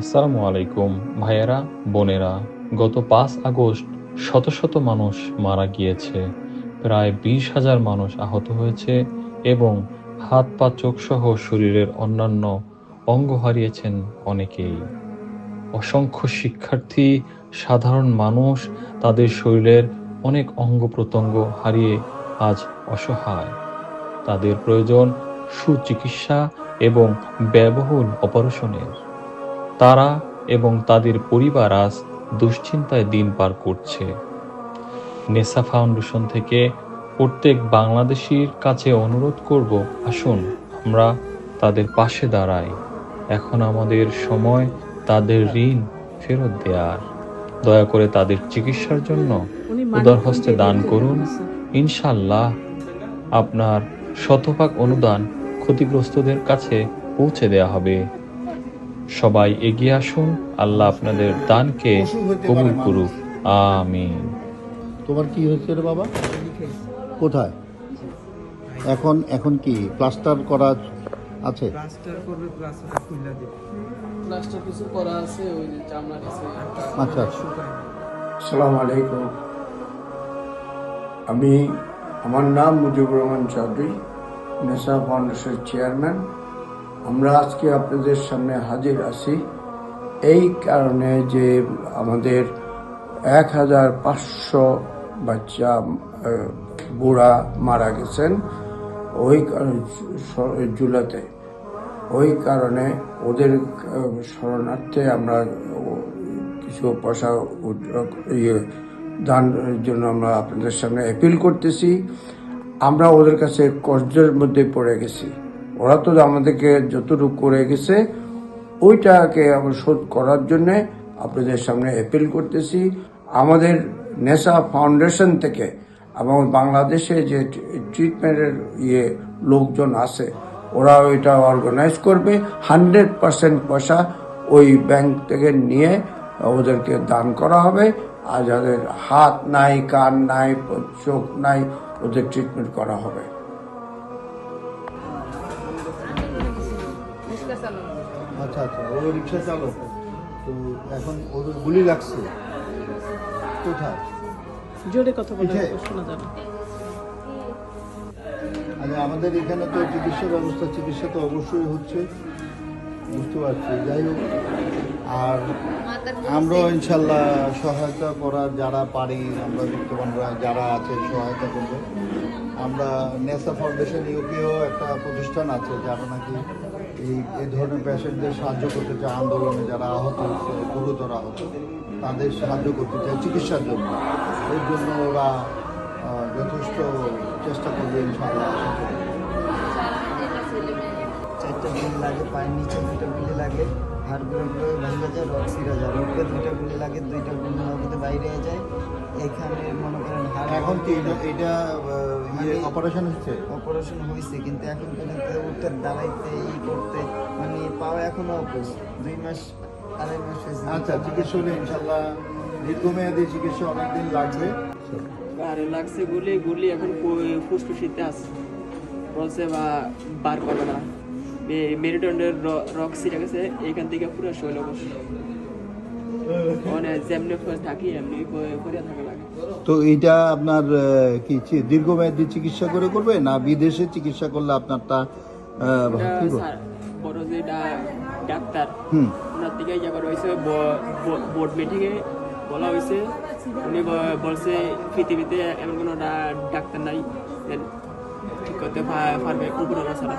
আসসালামু আলাইকুম, ভাইয়েরা, বোনেরা। গত পাঁচ আগস্ট শত শত মানুষ মারা গিয়েছে। প্রায় বিশ হাজার মানুষ আহত হয়েছে এবং হাত পা চোখ সহ শরীরের অন্যান্য অঙ্গ হারিয়েছেন অনেকেই। অসংখ্য শিক্ষার্থী, সাধারণ মানুষ তাদের শরীরের অনেক অঙ্গ প্রত্যঙ্গ হারিয়ে আজ অসহায়। তাদের প্রয়োজন সুচিকিৎসা এবং ব্যয়বহুল অপারেশনের। তারা এবং তাদের পরিবার আজ দুশ্চিন্তায় দিন পার করছে। নেসা ফাউন্ডেশন থেকে প্রত্যেক বাংলাদেশির কাছে অনুরোধ করব আসুন আমরা তাদের পাশে দাঁড়াই। এখন আমাদের সময় তাদের ঋণ ফেরত দেওয়ার দয়া করে তাদের চিকিৎসার জন্য উদার হস্তে দান করুন। ইনশাল্লাহ আপনার শতভাগ অনুদান ক্ষতিগ্রস্তদের কাছে পৌঁছে দেওয়া হবে। সবাই এগিয়ে আসুন। আল্লাহ আপনাদের দানকে কবুল করুক। আমিন। তোমার কি হয়েছে রে বাবা? কোথায়? এখন এখন কি প্লাস্টার করা আছে? প্লাস্টার করবে প্লাস ওটা খুললা প্লাস্টার কিছু করা আছে ওই যে চামড়া আছে আচ্ছা আচ্ছা। আসসালামু আলাইকুম। আমি আমার নাম মুজিবুর রহমান চৌধুরী নেশা ফাউন্ডেশনের চেয়ারম্যান। আমরা আজকে আপনাদের সামনে হাজির আছি। এই কারণে যে আমাদের এক হাজার পাঁচশো বাচ্চা বুড়া মারা গেছেন, ওই জুলাতে। ওই কারণে ওদের শরণার্থে আমরা কিছু পয়সা ইয়ে দানের জন্য আমরা আপনাদের সামনে অ্যাপিল করতেছি। আমরা ওদের কাছে কষ্টের মধ্যে পড়ে গেছি। ওরা তো আমাদেরকে যতটুকু করে গেছে ওইটাকে আমরা শোধ করার জন্যে আপনাদের সামনে অ্যাপিল করতেছি। আমাদের নেশা ফাউন্ডেশন থেকে এবং বাংলাদেশে যে ট্রিটমেন্টের ইয়ে লোকজন আছে, ওরা ওইটা অর্গানাইজ করবে। হান্ড্রেড পার্সেন্ট পয়সা ওই ব্যাংক থেকে নিয়ে ওদেরকে দান করা হবে। আর যাদের হাত নাই, কান নাই, চোখ নাই, ওদের ট্রিটমেন্ট করা হবে। আচ্ছা আচ্ছা ও রিক্সা চালক। তো এখন ওদের গুলি লাগছে। কোথায়? জোরে কথা বলে শোনা যাবে। আচ্ছা আমাদের এখানে তো চিকিৎসা ব্যবস্থা চিকিৎসা তো অবশ্যই হচ্ছে। বুঝতে পারছি। যাই হোক আর আমরাও ইনশাল্লাহ সহায়তা করার যারা পারি, আমরা বিত্তবানরা যারা আছে সহায়তা করব। আমরা নেসা ফাউন্ডেশন, ইউপিও একটা প্রতিষ্ঠান আছে, যারা নাকি এই এই ধরনের পেশেন্টদের সাহায্য করতে চায়, আন্দোলনে যারা আহত হচ্ছে গুরুতর আহত, তাদের সাহায্য করতে চায় চিকিৎসার জন্য। এর জন্য ওরা যথেষ্ট চেষ্টা করবে ইনশাল্লাহ। চারটা গুলি লাগে, পায়ের নিচে দুইটা গুলি লাগে। হাড়গুলো ভেঙে যায় রক ছিঁড়ে যায়। দুইটা গুলি লাগে দুইটা গুলি নগদে বাইরে যায়। এখানে মনে করেন এখন কি এটা এটা ইয়ে অপারেশন হচ্ছে? অপারেশন হয়েছে কিন্তু এখন পর্যন্ত উঠতে দাঁড়াইতে ই করতে মানে পাওয়া এখনও অবুজ দুই মাস আড়াই মাস হয়েছে। আচ্ছা চিকিৎসা হলে ইনশাল্লাহ দীর্ঘমেয়াদী চিকিৎসা অনেকদিন লাগবে। আরে লাগছে গুলি গুলি এখন ফুসফুসিতে আছে। বলছে বা বার করবে না। মেরুদণ্ডের রক ছিঁড়ে গেছে এখান থেকে পুরো শৈল বসে মানে তো এটা আপনার কি দীর্ঘমেয়াদী চিকিৎসা করে করবে না বিদেশে চিকিৎসা করলে আপনারটা বড় যে ডাক্তার হুম। ওনার থেকে ইয়ে করা হয়েছে বোর্ড মিটিংয়ে বলা হয়েছে উনি বলছে পৃথিবীতে এমন কোনো ডাক্তার নাই ঠিক করতে পারবে ছাড়া।